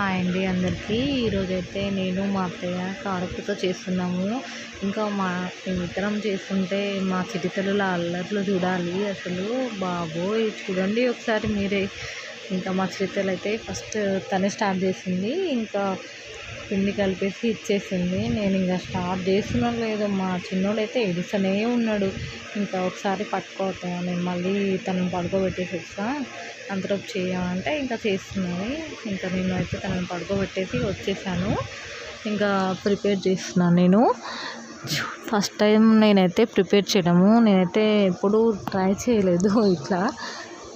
Hi అండి అందరికీ. ఈరోజైతే నేను మా అత్తయ్య కారపూస చేస్తున్నాము. ఇంకా మా ఇద్దరం చేస్తుంటే మా చిటితలుల అల్లర్లు చూడాలి. అసలు బాబోయ్! చూడండి ఒకసారి మీరే. ఇంకా మా చిటితలు అయితే ఫస్ట్ తనే స్టార్ట్ చేసింది. ఇంకా పిండి కలిపేసి ఇచ్చేసింది. నేను ఇంకా స్టార్ట్ చేస్తున్నా లేదు మా చిన్నోడు అయితే ఎడుస్తూనే ఉన్నాడు. ఇంకా ఒకసారి పట్టుకోతా నేను మళ్ళీ తనను పడుకోబెట్టేసి వస్తా అంతలోపు చేయమంటే ఇంకా చేస్తున్నాయి. ఇంకా నేను అయితే తనను పడుకోబెట్టేసి వచ్చేసాను. ఇంకా ప్రిపేర్ చేస్తున్నాను నేను. ఫస్ట్ టైం నేనైతే ప్రిపేర్ చేయడము. నేనైతే ఎప్పుడూ ట్రై చేయలేదు ఇట్లా.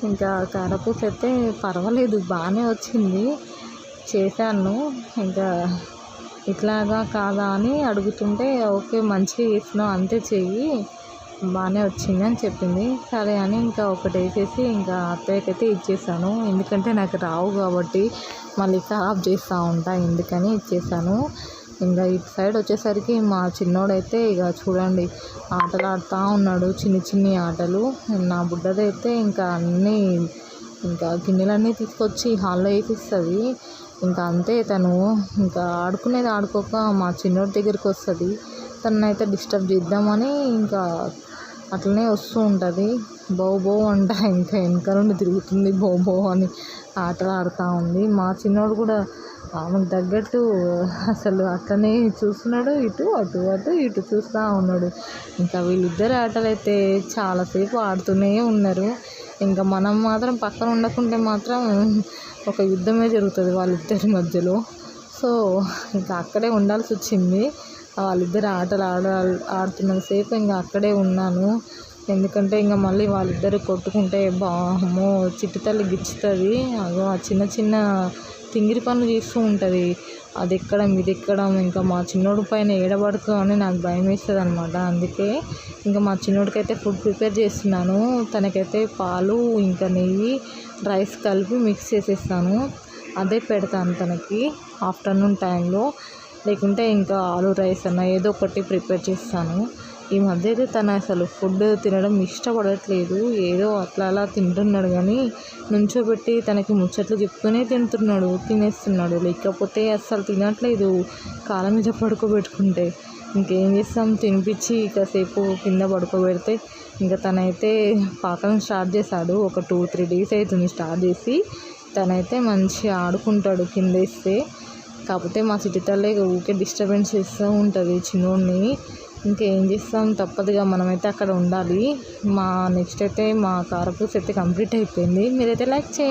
ఇంకా కారపూస అయితే పర్వాలేదు బాగానే వచ్చింది. చేశాను. ఇంకా ఇట్లాగా కాదా అని అడుగుతుంటే ఓకే మంచిగా చేసినావు అంతే చెయ్యి. బాగానే వచ్చింది అని చెప్పింది. సరే అని ఇంకా ఒకటి వేసేసి ఇంకా అత్తయ్యకైతే ఇచ్చేసాను. ఎందుకంటే నాకు రావు కాబట్టి మళ్ళీ ఖరాబ్ చేస్తూ ఉంటా ఎందుకని ఇచ్చేసాను. ఇంకా ఇటు సైడ్ వచ్చేసరికి మా చిన్నోడైతే ఇక చూడండి ఆటలు ఆడుతూ ఉన్నాడు. చిన్ని చిన్ని ఆటలు. నా బుడ్డదైతే ఇంకా అన్నీ ఇంకా గిన్నెలన్నీ తీసుకొచ్చి హాల్లో వేసిస్తుంది. ఇంకా అంతే తను ఇంకా ఆడుకునేది ఆడుకోక మా చిన్నోడి దగ్గరికి వస్తుంది. తననైతే డిస్టర్బ్ చేద్దామని ఇంకా అట్లనే వస్తూ ఉంటుంది. బౌ బౌ అంట ఇంకా వెనక నుండి తిరుగుతుంది బౌ బౌ అని ఆటలు ఆడుతూ ఉంది. మా చిన్నోడు కూడా ఆమెకు తగ్గట్టు అసలు అట్లనే చూస్తున్నాడు. ఇటు అటు అటు ఇటు చూస్తూ ఉన్నాడు. ఇంకా వీళ్ళిద్దరు ఆటలు అయితే చాలాసేపు ఆడుతూనే ఉన్నారు. ఇంకా మనం మాత్రం పక్కన ఉండకుంటే మాత్రం ఒక యుద్ధమే జరుగుతుంది వాళ్ళిద్దరి మధ్యలో. సో ఇంకా అక్కడే ఉండాల్సి వచ్చింది. వాళ్ళిద్దరు ఆటలు ఆడ ఆడుతున్నంతసేపు ఇంకా అక్కడే ఉన్నాను. ఎందుకంటే ఇంకా మళ్ళీ వాళ్ళిద్దరు కొట్టుకుంటే బామో చిట్టి తల్లి గిచ్చుతుంది. అగో ఆ చిన్న చిన్న తింగిరి పనులు చేస్తూ ఉంటుంది. అది ఎక్కడం ఇది ఎక్కడం ఇంకా మా చిన్నోడి పైన ఏడబడుతుందో అని నాకు భయం వేస్తుంది అనమాట అందుకే ఇంకా మా చిన్నోడికి అయితే ఫుడ్ ప్రిపేర్ చేస్తున్నాను. తనకైతే పాలు ఇంకా నెయ్యి రైస్ కలిపి మిక్స్ చేసేస్తాను. అదే పెడతాను తనకి ఆఫ్టర్నూన్ టైంలో లేకుంటే ఇంకా ఆలు రైస్ అన్న ఏదో ఒకటి ప్రిపేర్ చేస్తాను. ఈ మధ్య అయితే తను అసలు ఫుడ్ తినడం ఇష్టపడట్లేదు. ఏదో అట్లా అలా తింటున్నాడు కానీ నుంచోబెట్టి తనకి ముచ్చట్లు చెప్తూనే తింటున్నాడు తినేస్తున్నాడు. లేకపోతే అస్సలు తినట్లేదు. కాళ్ళ మీద పడుకోబెట్టుకుంటే. ఇంకేం చేస్తాం? తినిపించి కాసేపు కింద పడుకోబెడితే ఇంకా తనైతే పాకడం స్టార్ట్ చేశాడు. ఒక టూ త్రీ డేస్ అవుతుంది స్టార్ట్ చేసి. తనైతే మంచిగా ఆడుకుంటాడు కింద వేస్తే కాకపోతే మా సిటీ తల్లే ఊరికే డిస్టర్బెన్స్ చేస్తూ ఉంటుంది చిన్నోడిని. ఇంకేం చేస్తాం? తప్పదుగా మనమైతే అక్కడ ఉండాలి. మా నెక్స్ట్ అయితే మా కారపూస అయితే కంప్లీట్ అయిపోయింది. మీరైతే లైక్ చేయండి.